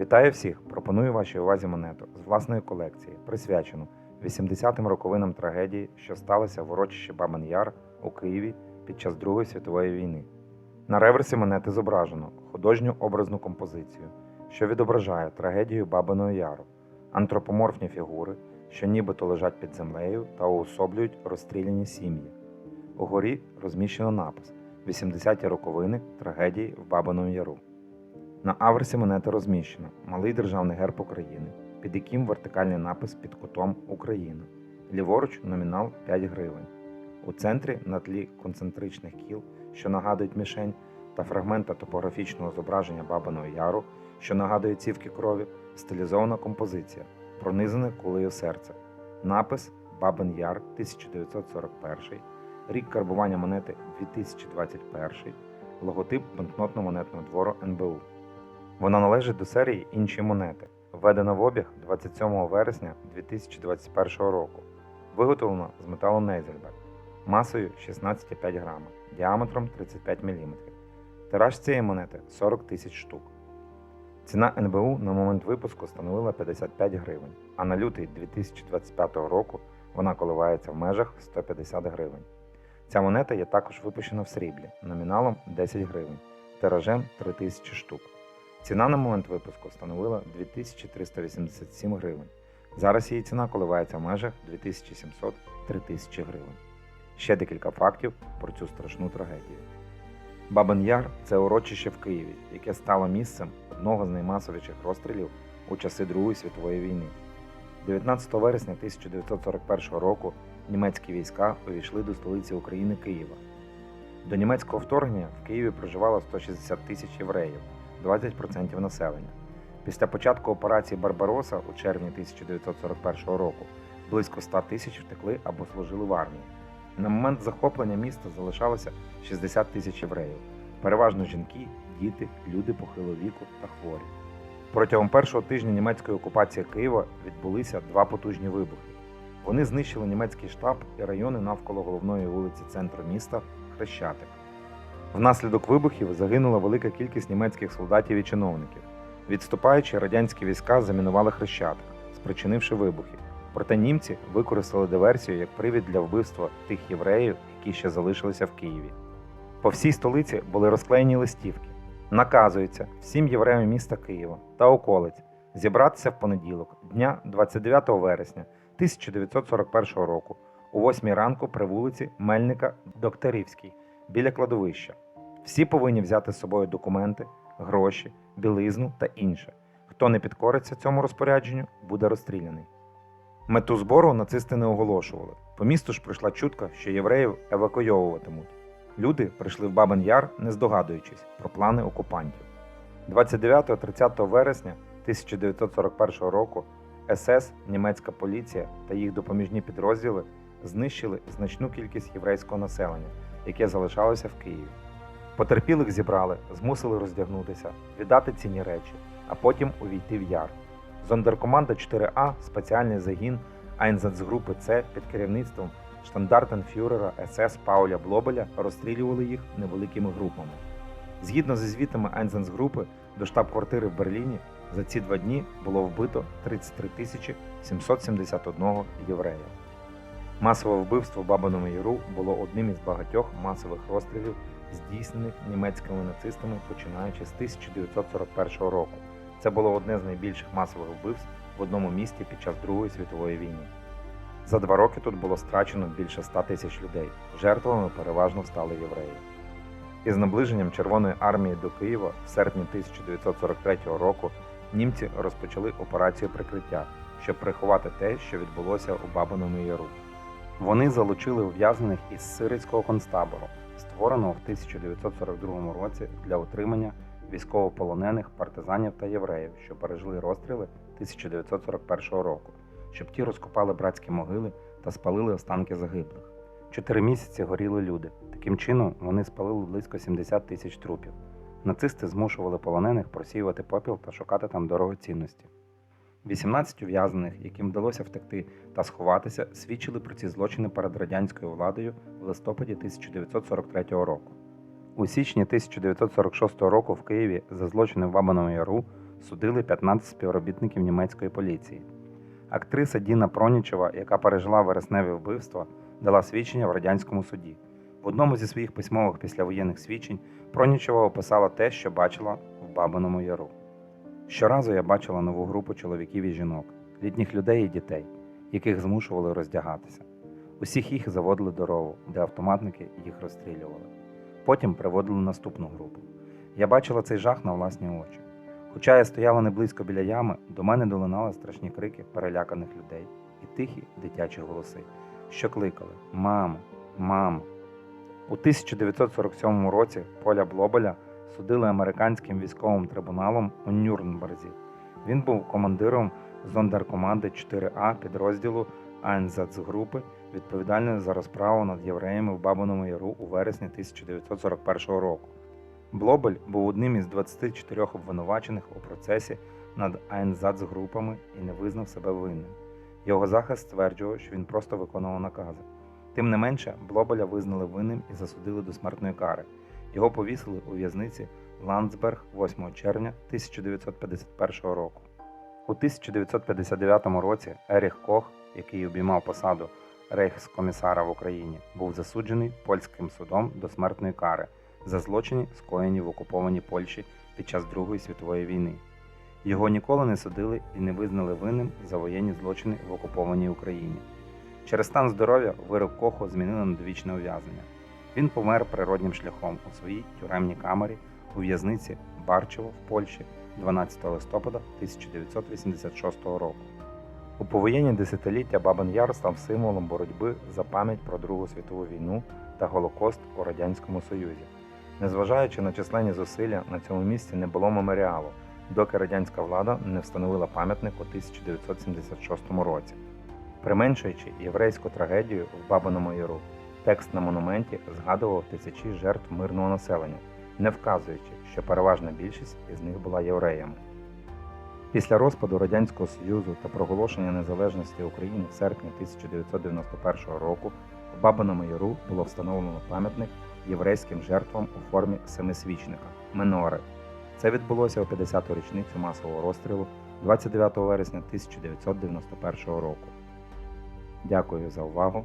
Вітаю всіх! Пропоную вашій увазі монету з власної колекції, присвячену 80-м роковинам трагедії, що сталося в урочищі Бабин Яр у Києві під час Другої світової війни. На реверсі монети зображено художню образну композицію, що відображає трагедію Бабиного Яру, антропоморфні фігури, що нібито лежать під землею та уособлюють розстріляні сім'ї. Угорі розміщено напис 80-ті роковини трагедії в Бабиному Яру. На аверсі монети розміщено малий державний герб України, під яким вертикальний напис під кутом Україна. Ліворуч номінал 5 гривень. У центрі на тлі концентричних кіл, що нагадують мішень, та фрагмента топографічного зображення Бабиного Яру, що нагадує цівки крові, стилізована композиція, пронизане кулею серце. Напис Бабин Яр 1941, рік карбування монети 2021, логотип банкнотно-монетного двору НБУ. Вона належить до серії інші монети, введена в обіг 27 вересня 2021 року. Виготовлена з металу Нейзельберг масою 16,5 грама, діаметром 35 мм. Тираж цієї монети 40 тисяч штук. Ціна НБУ на момент випуску становила 55 гривень, а на лютий 2025 року вона коливається в межах 150 гривень. Ця монета є також випущена в сріблі номіналом 10 гривень, тиражем 3000 штук. Ціна на момент випуску становила 2387 гривень. Зараз її ціна коливається в межах 2700-3000 гривень. Ще декілька фактів про цю страшну трагедію. Бабин Яр це урочище в Києві, яке стало місцем одного з наймасовіших розстрілів у часи Другої світової війни. 19 вересня 1941 року німецькі війська увійшли до столиці України Києва. До німецького вторгнення в Києві проживало 160 тисяч євреїв, 20% населення. Після початку операції Барбароса у червні 1941 року близько 100 тисяч втекли або служили в армії. На момент захоплення міста залишалося 60 тисяч євреїв, переважно жінки, діти, люди похилого віку та хворі. Протягом першого тижня німецької окупації Києва відбулися два потужні вибухи. Вони знищили німецький штаб і райони навколо головної вулиці центру міста Хрещатик. Внаслідок вибухів загинула велика кількість німецьких солдатів і чиновників. Відступаючи, радянські війська замінували Хрещатик, спричинивши вибухи. Проте німці використали диверсію як привід для вбивства тих євреїв, які ще залишилися в Києві. По всій столиці були розклеєні листівки. Наказується всім євреям міста Києва та околиць зібратися в понеділок, дня 29 вересня 1941 року, о 8 ранку при вулиці Мельника Докторівській біля кладовища. Всі повинні взяти з собою документи, гроші, білизну та інше. Хто не підкориться цьому розпорядженню, буде розстріляний. Мету збору нацисти не оголошували. По місту ж прийшла чутка, що євреїв евакуйовуватимуть. Люди прийшли в Бабин Яр, не здогадуючись про плани окупантів. 29-30 вересня 1941 року СС, німецька поліція та їх допоміжні підрозділи знищили значну кількість єврейського населення, яке залишалося в Києві. Потерпілих зібрали, змусили роздягнутися, віддати цінні речі, а потім увійти в яр. Зондеркоманда 4А, спеціальний загін Айнзацгрупи С під керівництвом штандартенфюрера СС Пауля Блобеля розстрілювали їх невеликими групами. Згідно зі звітами Айнзацгрупи, до штаб-квартири в Берліні за ці два дні було вбито 33 тисячі 771 єврея. Масове вбивство в Бабиному Яру було одним із багатьох масових розстрілів, здійснених німецькими нацистами починаючи з 1941 року. Це було одне з найбільших масових вбивств в одному місті під час Другої світової війни. За два роки тут було страчено більше 100 тисяч людей. Жертвами переважно стали євреї. Із наближенням Червоної армії до Києва в серпні 1943 року німці розпочали операцію прикриття, щоб приховати те, що відбулося у Бабиному Яру. Вони залучили ув'язнених із сирицького концтабору, створеного в 1942 році для утримання військовополонених партизанів та євреїв, що пережили розстріли 1941 року, щоб ті розкопали братські могили та спалили останки загиблих. Чотири місяці горіли люди. Таким чином вони спалили близько 70 тисяч трупів. Нацисти змушували полонених просіювати попіл та шукати там дорогоцінності. 18 ув'язнених, яким вдалося втекти та сховатися, свідчили про ці злочини перед радянською владою в листопаді 1943 року. У січні 1946 року в Києві за злочини в Бабиному Яру судили 15 співробітників німецької поліції. Актриса Діна Пронічева, яка пережила вересневі вбивства, дала свідчення в радянському суді. В одному зі своїх письмових післявоєнних свідчень Пронічева описала те, що бачила в Бабиному Яру. Щоразу я бачила нову групу чоловіків і жінок, літніх людей і дітей, яких змушували роздягатися. Усіх їх заводили до рову, де автоматники їх розстрілювали. Потім приводили наступну групу. Я бачила цей жах на власні очі. Хоча я стояла не близько біля ями, до мене долинали страшні крики переляканих людей і тихі дитячі голоси, що кликали Мамо, мамо. У 1947 році Поля Блобеля судили американським військовим трибуналом у Нюрнберзі. Він був командиром зондеркоманди 4А підрозділу АНЗ-групи, відповідальної за розправу над євреями в Бабиному Яру у вересні 1941 року. Блобель був одним із 24 обвинувачених у процесі над АНЗ-групами і не визнав себе винним. Його захист стверджував, що він просто виконував накази. Тим не менше, Блобеля визнали винним і засудили до смертної кари. Його повісили у в'язниці Ландсберг 8 червня 1951 року. У 1959 році Еріх Кох, який обіймав посаду рейхскомісара в Україні, був засуджений польським судом до смертної кари за злочини, скоєні в окупованій Польщі під час Другої світової війни. Його ніколи не судили і не визнали винним за воєнні злочини в окупованій Україні. Через стан здоров'я вирок Коху змінили на довічне ув'язнення. Він помер природнім шляхом у своїй тюремній камері у в'язниці Барчево в Польщі 12 листопада 1986 року. У повоєнні десятиліття Бабин Яр став символом боротьби за пам'ять про Другу світову війну та Голокост у Радянському Союзі. Незважаючи на численні зусилля, на цьому місці не було меморіалу, доки радянська влада не встановила пам'ятник у 1976 році. Применшуючи єврейську трагедію в Бабиному Яру, текст на монументі згадував тисячі жертв мирного населення, не вказуючи, що переважна більшість із них була євреями. Після розпаду Радянського Союзу та проголошення незалежності України в серпні 1991 року в Бабиному Яру було встановлено пам'ятник єврейським жертвам у формі семисвічника Менори. Це відбулося у 50-ту річницю масового розстрілу 29 вересня 1991 року. Дякую за увагу.